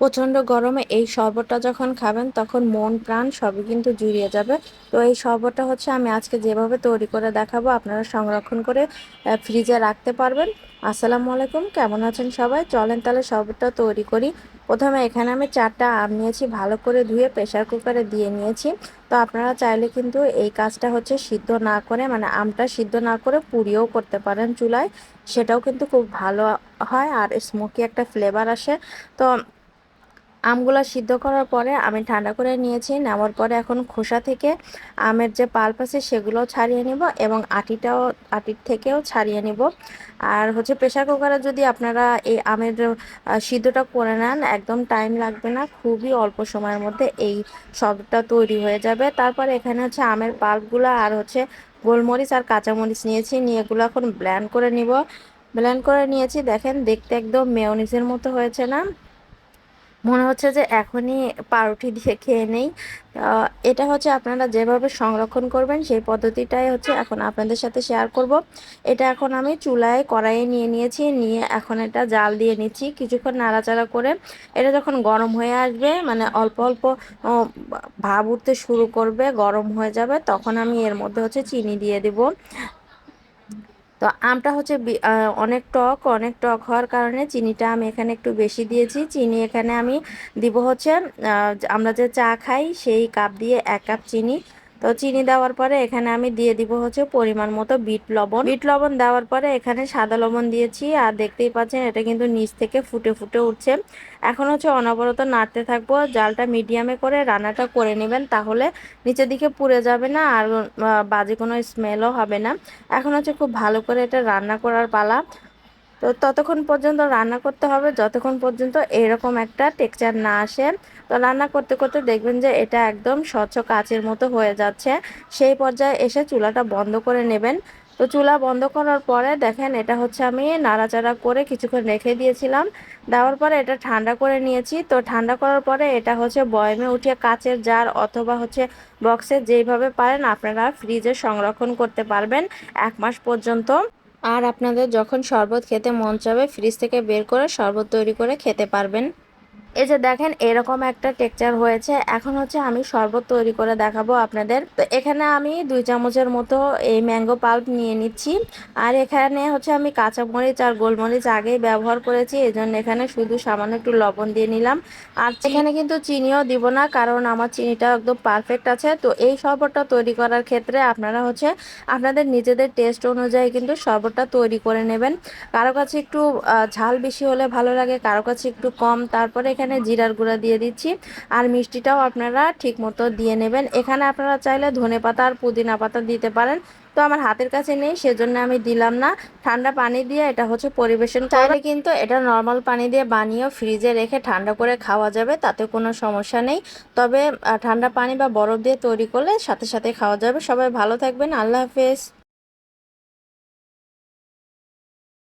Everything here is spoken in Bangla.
প্রচণ্ড গরমে এই শরবতটা যখন খাবেন, তখন মন, প্রাণ সবই কিন্তু জুড়িয়ে যাবে। তো এই শরবতটা হচ্ছে আমি আজকে যেভাবে তৈরি করে দেখাবো, আপনারা সংরক্ষণ করে ফ্রিজে রাখতে পারবেন। আসসালামু আলাইকুম, কেমন আছেন সবাই? চলেন তাহলে শরবতটা তৈরি করি। প্রথমে এখানে আমি চারটা আম নিয়েছি, ভালো করে ধুয়ে প্রেশার কুকারে দিয়ে নিয়েছি। তো আপনারা চাইলে কিন্তু এই কাজটা হচ্ছে সিদ্ধ না করে মানে আমটা সিদ্ধ না করে পুড়িয়েও করতে পারেন চুলায়। সেটাও কিন্তু খুব ভালো হয়, আর স্মোকি একটা ফ্লেভার আসে। তো আমগুলো সিদ্ধ করার পরে আমি ঠান্ডা করে নিয়েছি। নেওয়ার পরে এখন খোসা থেকে আমের যে পাল্প আছে সেগুলোও ছাড়িয়ে নিব এবং আটিটাও, আটির থেকেও ছাড়িয়ে নিব। আর হচ্ছে প্রেশার কুকারে যদি আপনারা এই আমের সিদ্ধটা করে নেন, একদম টাইম লাগবে না, খুবই অল্প সময়ের মধ্যে এই সবটা তৈরি হয়ে যাবে। তারপরে এখানে হচ্ছে আমের পাল্পগুলো আর হচ্ছে গোলমরিচ আর কাঁচামরিচ নিয়েছি, নিয়ে এগুলো এখন ব্ল্যান্ড করে নিব। ব্ল্যান্ড করে নিয়েছি, দেখেন দেখতে একদম মেয়নিজের মতো হয়েছে না। মনে হচ্ছে যে এখনই পাউরুটি দিয়ে খেয়ে নেই। এটা হচ্ছে আপনারা যেভাবে সংরক্ষণ করবেন সেই পদ্ধতিটাই হচ্ছে এখন আপনাদের সাথে শেয়ার করব। এটা এখন আমি চুলায় কড়াইয়ে নিয়ে নিয়েছি, নিয়ে এখন এটা জাল দিয়ে নিচ্ছি কিছুক্ষণ নাড়াচাড়া করে। এটা যখন গরম হয়ে আসবে মানে অল্প অল্প ভাব উঠতে শুরু করবে, গরম হয়ে যাবে, তখন আমি এর মধ্যে হচ্ছে চিনি দিয়ে দেব। তো আমটা হচ্ছে অনেক টক অনেক টক হওয়ার কারণে চিনিটা আমি এখানে একটু বেশি দিয়েছি। চিনি এখানে আমি দিব হচ্ছে আমরা যে চা খাই সেই কাপ দিয়ে এক কাপ চিনি। তো চিনি দেওয়ার পরে এখানে আমি দিয়ে দিব হচ্ছে পরিমাণ মতো বিট লবণ। বিট লবণ দেওয়ার পরে এখানে সাদা লবণ দিয়েছি আর দেখতেই পাচ্ছেন এটা কিন্তু নিচ থেকে ফুটে ফুটে উঠছে। এখন হচ্ছে অনবরত নাড়তে থাকব, জালটা মিডিয়ামে করে রান্নাটা করে নেবেন তাহলে নিচের দিকে পুড়ে যাবে না আর বাজে কোনো স্মেলও হবে না। এখন হচ্ছে খুব ভালো করে এটা রান্না করার পালা। তো ততক্ষণ পর্যন্ত রান্না করতে হবে। যতক্ষণ পর্যন্ত এরকম একটা টেক্সচার না আসে, তো রান্না করতে করতে দেখবেন যে এটা একদম স্বচ্ছ কাচের মতো হয়ে যাচ্ছে। সেই পর্যায়ে এসে চুলাটা বন্ধ করে নেবেন। তো চুলা বন্ধ করার পরে দেখেন এটা হচ্ছে আমি নাড়াচাড়া করে কিছুক্ষণ রেখে দিয়েছিলাম। দেওয়ার পরে এটা ঠান্ডা করে নিয়েছি। তো ঠান্ডা করার পরে এটা হচ্ছে বয়মে উঠে কাচের জার অথবা হচ্ছে বক্সে যেইভাবে পারেন আপনারা ফ্রিজে সংরক্ষণ করতে পারবেন। এক মাস পর্যন্ত আর আপনাদের যখন শরবত খেতে মন চাবে ফ্রিজ থেকে বের করে শরবত তৈরি করে খেতে পারবেন। এই যে দেখেন, এরকম একটা টেক্সচার হয়েছে। এখন হচ্ছে আমি শরবত তৈরি করে দেখাবো আপনাদের। তো এখানে আমি দুই চামচের মতো এই ম্যাঙ্গো পাল্প নিয়ে নিচ্ছি। আর এখানে হচ্ছে আমি কাঁচামরিচ আর গোলমরিচ আগেই ব্যবহার করেছি এই জন্য এখানে শুধু সামান্য একটু লবণ দিয়ে নিলাম। আর এখানে কিন্তু চিনিও দিব না, কারণ আমার চিনিটা একদম পারফেক্ট আছে। তো এই শরবতটা তৈরি করার ক্ষেত্রে আপনারা হচ্ছে আপনাদের নিজেদের টেস্ট অনুযায়ী কিন্তু শরবতটা তৈরি করে নেবেন। কারও কাছে একটু ঝাল বেশি হলে ভালো লাগে, কারও কাছে একটু কম। তারপরে এখানে এখানে জিরার গুঁড়া দিয়ে দিচ্ছি। আর মিষ্টিটাও আপনারা ঠিক মতো দিয়ে নেবেন। এখানে আপনারা চাইলে ধনে পাতা আর পুদিনা পাতা দিতে পারেন। তো আমার হাতের কাছে নেই, সেজন্য আমি দিলাম না। ঠান্ডা পানি দিয়ে এটা হচ্ছে পরিবেশন চাইলে কিন্তু এটা নর্মাল পানি দিয়ে বানিয়েও ফ্রিজে রেখে ঠান্ডা করে খাওয়া যাবে, তাতে কোনো সমস্যা নেই। তবে ঠান্ডা পানি বা বরফ দিয়ে তৈরি করলে সাথে সাথে খাওয়া যাবে। সবাই ভালো থাকবেন। আল্লাহ হাফেজ।